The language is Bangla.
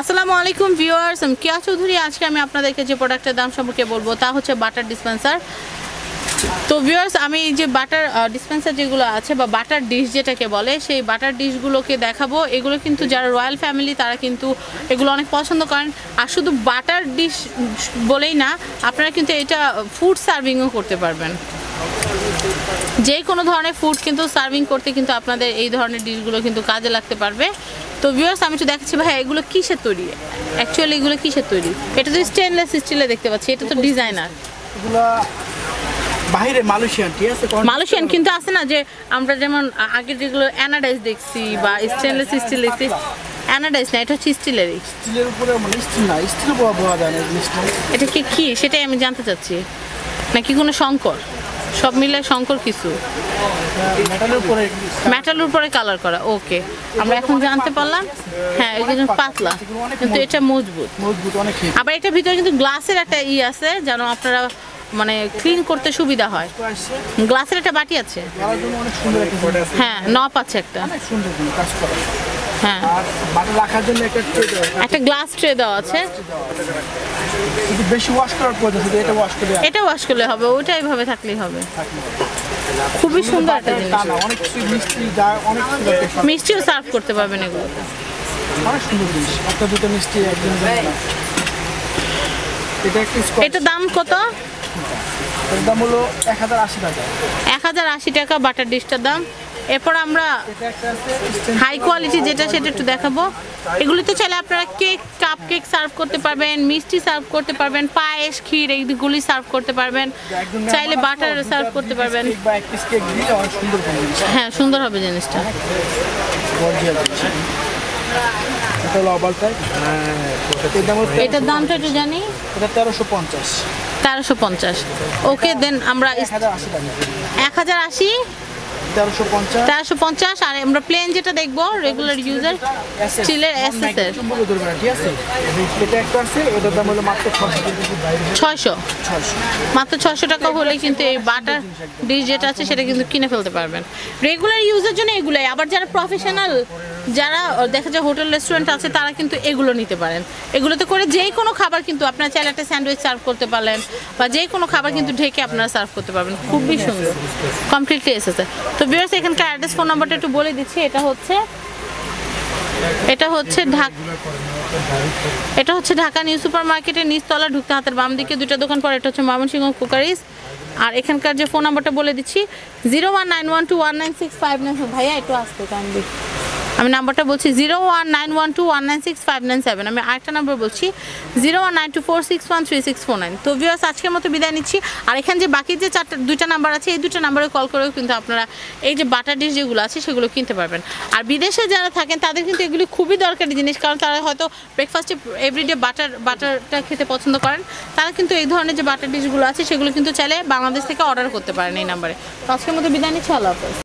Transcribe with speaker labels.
Speaker 1: আসসালামু আলাইকুম ভিউয়ার্স, আমি কিয়া চৌধুরী। আজকে আমি আপনাদেরকে যে প্রোডাক্টের দাম সম্পর্কে বলব, তা হচ্ছে বাটার ডিসপেন্সার তো ভিউয়ার্স, আমি যে বাটার ডিসপেন্সার যেগুলো আছে বা বাটার ডিশ যেটাকে বলে, সেই বাটার ডিশগুলোকে দেখাবো। এগুলো কিন্তু যারা রয়্যাল ফ্যামিলি তারা কিন্তু এগুলো অনেক পছন্দ করেন। আর শুধু বাটার ডিশ বলেই না, আপনারা কিন্তু এটা ফুড সার্ভিংও করতে পারবেন। যে কোনো ধরনের ফুড কিন্তু সার্ভিং করতে কিন্তু আপনাদের এই ধরনের ডিশগুলো কিন্তু কাজে লাগতে পারবে। তো ভিউয়ার্স আমি একটু দেখাচ্ছি ভাই এগুলো কিসের তৈরি? অ্যাকচুয়ালি এগুলো কিসের তৈরি? এটা তো স্টেনলেস স্টিলে দেখতে পাচ্ছি এটা তো ডিজাইনার
Speaker 2: এগুলা বাইরে মালয়েশিয়ান ঠিক আছে?
Speaker 1: মালয়েশিয়ান কিন্তু আছে না যে আমরা যেমন আগে যেগুলো অ্যানাডাইজ দেখছি বা স্টেনলেস স্টিল দেখছি অ্যানাডাইজ না এটা হচ্ছে স্টিলেরই
Speaker 2: স্টিলের উপরে মানে স্টিল না স্টিল পাওয়া যায় না
Speaker 1: এটা কি কি? সেটাই আমি জানতে চাচ্ছি। নাকি কোনো শঙ্কর? সব মিলে শঙ্কর কিছু।
Speaker 2: মেটালের উপরে
Speaker 1: কালার করা ওকে আমরা এখন জানতে পারলাম হ্যাঁ এগুলো পাতলা কিন্তু এটা মজবুত।
Speaker 2: মজবুত অনেক হিট
Speaker 1: আবার এটার ভিতরে কিন্তু গ্লাসের একটা ই আছে যেন আপনারা মানে ক্লিন করতে সুবিধা হয়। গ্লাসের একটা বাটি আছে। হ্যাঁ নপ আছে একটা। হ্যাঁ।
Speaker 2: রাখার জন্য একটা ট্রে দেওয়া
Speaker 1: একটা গ্লাস ট্রে দেওয়া আছে।
Speaker 2: বেশি ওয়াশ করার প্রয়োজন শুধু এটা ওয়াশ করে
Speaker 1: এটা ওয়াশ করলে হবে ওইটা এইভাবে থাকলেই হবে। খুবই সুন্দর একটা জিনিস
Speaker 2: অনেক মিষ্টি যা অনেক।
Speaker 1: মিষ্টিও সার্ভ করতে পারবেন এগুলো।
Speaker 2: অনেক সুন্দর জিনিস একটা দুটো মিষ্টি একদিন জানি এটা একটা স্কোয়ার
Speaker 1: দাম কত?
Speaker 2: এর দাম হলো এক হাজার আশি টাকা।
Speaker 1: এক হাজার আশি টাকা বাটার ডিশটার দাম। এরপর আমরা হাই কোয়ালিটি যেটা সেটা একটু দেখাবো। এগুলিতে চাইলে আপনারা কেক কাপ কেক সার্ভ করতে পারবেন মিষ্টি সার্ভ করতে পারবেন পায়েস ক্ষীর এইগুলি সার্ভ করতে পারবেন। চাইলে বাটার সার্ভ করতে পারবেন। হ্যাঁ সুন্দর হবে জিনিসটা। এটার দামটা একটু জানি।
Speaker 2: এটা তেরোশো পঞ্চাশ।
Speaker 1: তেরোশো পঞ্চাশ ওকে দেন আমরা
Speaker 2: এক হাজার আশি? টাকা
Speaker 1: এক হাজার আশি
Speaker 2: তেরোশো পঞ্চাশ।
Speaker 1: তেরোশো পঞ্চাশ আর আমরা প্লেন যেটা দেখব রেগুলার ইউজার স্টিলের এসএস এর
Speaker 2: চুম্বক ধরবে না ঠিক আছে? এটা একটা আছে এটার দাম হলো মাত্র ছশো
Speaker 1: ছয়শো।
Speaker 2: ছয়শো।
Speaker 1: মাত্র ছশো টাকা হলে কিন্তু এই বাটার ডিশ যেটা আছে সেটা কিন্তু কিনে ফেলতে পারবেন। রেগুলার ইউজের জন্য এগুলাই আবার যারা প্রফেশনাল যারা দেখা যায় হোটেল রেস্টুরেন্ট আছে তারা কিন্তু এগুলো নিতে পারেন। এগুলোতে করে যে কোনো খাবার কিন্তু আপনার চাইলে একটা স্যান্ডউইচ সার্ভ করতে পারলেন বা যে কোনো খাবার কিন্তু ঢেকে আপনারা সার্ভ করতে পারবেন। খুবই সুন্দর। কমপ্লিটলি এসেছে তো বিয়ার্স এখানকার অ্যাড্রেস ফোন নাম্বারটা একটু বলে দিচ্ছি। এটা হচ্ছে এটা হচ্ছে ঢাকা এটা হচ্ছে ঢাকা নিউ সুপার মার্কেটের নিচতলা, ঢুকতে হাতের বাম দিকে দুটো দোকান পরে এটা হচ্ছে ময়মনসিংহ কুকারিস। আর এখানকার যে ফোন নাম্বারটা বলে দিচ্ছি zero one nine one two one nine six five nine ভাইয়া, একটু আসতে কাইন্ডলি আমি নাম্বারটা বলছি zero one nine one two one nine six five nine seven আমি আরেকটা নাম্বার বলছি zero one nine two four six one three six four nine তো ভিউয়ার্স আজকের মতো বিদায় নিচ্ছি। আর এখানে যে বাকি যে চারটা দুইটা নাম্বার আছে, এই দুটো নাম্বারে কল করেও কিন্তু আপনারা এই যে বাটার ডিশ যেগুলো আছে, সেগুলো কিনতে পারবেন। আর বিদেশে যারা থাকেন, তাদের কিন্তু এগুলি খুবই দরকারি জিনিস, কারণ তারা হয়তো ব্রেকফাস্টে এভরিডে বাটার বাটারটা খেতে পছন্দ করেন। তারা কিন্তু এই ধরনের যে বাটার ডিশগুলো আছে, সেগুলো কিন্তু চাইলে বাংলাদেশ থেকে অর্ডার করতে পারেন এই নাম্বারে। তো আজকের মতো বিদায় নিচ্ছি, আল্লাহ হাফেজ।